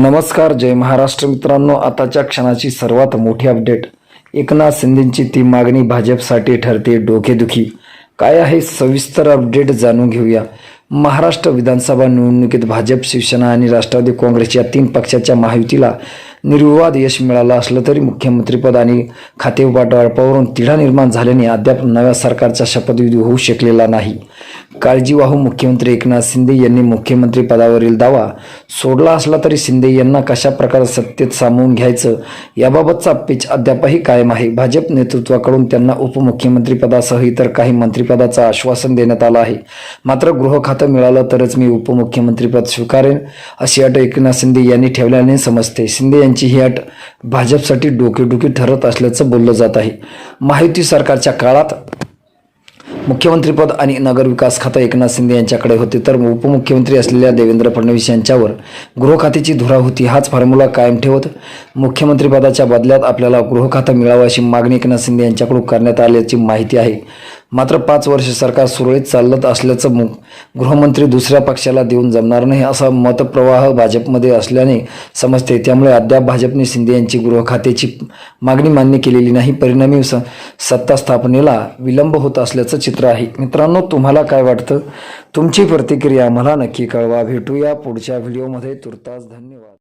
नमस्कार जय महाराष्ट्र मित्रांनो. आताच्या क्षणाची सर्वात मोठी अपडेट. एकनाथ शिंदेची ती मागणी भाजपसाठी ठरते डोकेदुखी. काय आहे सविस्तर अपडेट जाणून घेऊया. महाराष्ट्र विधानसभा निवडणुकीत भाजप शिवसेना आणि राष्ट्रवादी काँग्रेस या तीन पक्षाच्या महायुतीला निर्विवाद यश मिळालं असलं तरी मुख्यमंत्रीपद आणि खाते वाटपावरून तिढा निर्माण झाल्याने अद्याप नव्या सरकारचा शपथविधी होऊ शकलेला नाही. काळजीवाहू मुख्यमंत्री एकनाथ शिंदे यांनी मुख्यमंत्री पदावरील दावा सोडला असला तरी शिंदे यांना कशा प्रकारे सत्तेत सामावून घ्यायचं याबाबतचा पेच अद्यापही कायम आहे. भाजप नेतृत्वाकडून त्यांना उपमुख्यमंत्रीपदासह इतर काही मंत्रिपदाचं आश्वासन देण्यात आलं आहे. मात्र गृह खातं मिळालं तरच मी उपमुख्यमंत्रीपद स्वीकारेन अशी अट एकनाथ शिंदे यांनी ठेवल्याने समजते. शिंदे यांची ही अट भाजपसाठी डोकेडुकी ठरत असल्याचं बोललं जात आहे. महायुती सरकारच्या काळात मुख्यमंत्रीपद आणि नगरविकास खातं एकनाथ शिंदे यांच्याकडे होते. तर उपमुख्यमंत्री असलेल्या देवेंद्र फडणवीस यांच्यावर गृहखात्याची धुरा होती. हाच फॉर्म्युला कायम ठेवत मुख्यमंत्रीपदाच्या बदल्यात आपल्याला गृहखातं मिळावं अशी मागणी एकनाथ शिंदे यांच्याकडून करण्यात आल्याची माहिती आहे. मात्र पाच वर्ष सरकार सुरळीत चालत असल्याचं मु गृहमंत्री दुसऱ्या पक्षाला देऊन जमणार नाही असा मतप्रवाह भाजपमध्ये असल्याने समजते. त्यामुळे अद्याप भाजपने शिंदे यांची गृह खात्याची मागणी मान्य केलेली नाही. परिणामी स सत्ता स्थापनेला विलंब होत असल्याचं चित्र आहे. मित्रांनो तुम्हाला काय वाटतं? तुमची प्रतिक्रिया मला नक्की कळवा. भेटूया पुढच्या व्हिडिओमध्ये. तुर्तास धन्यवाद.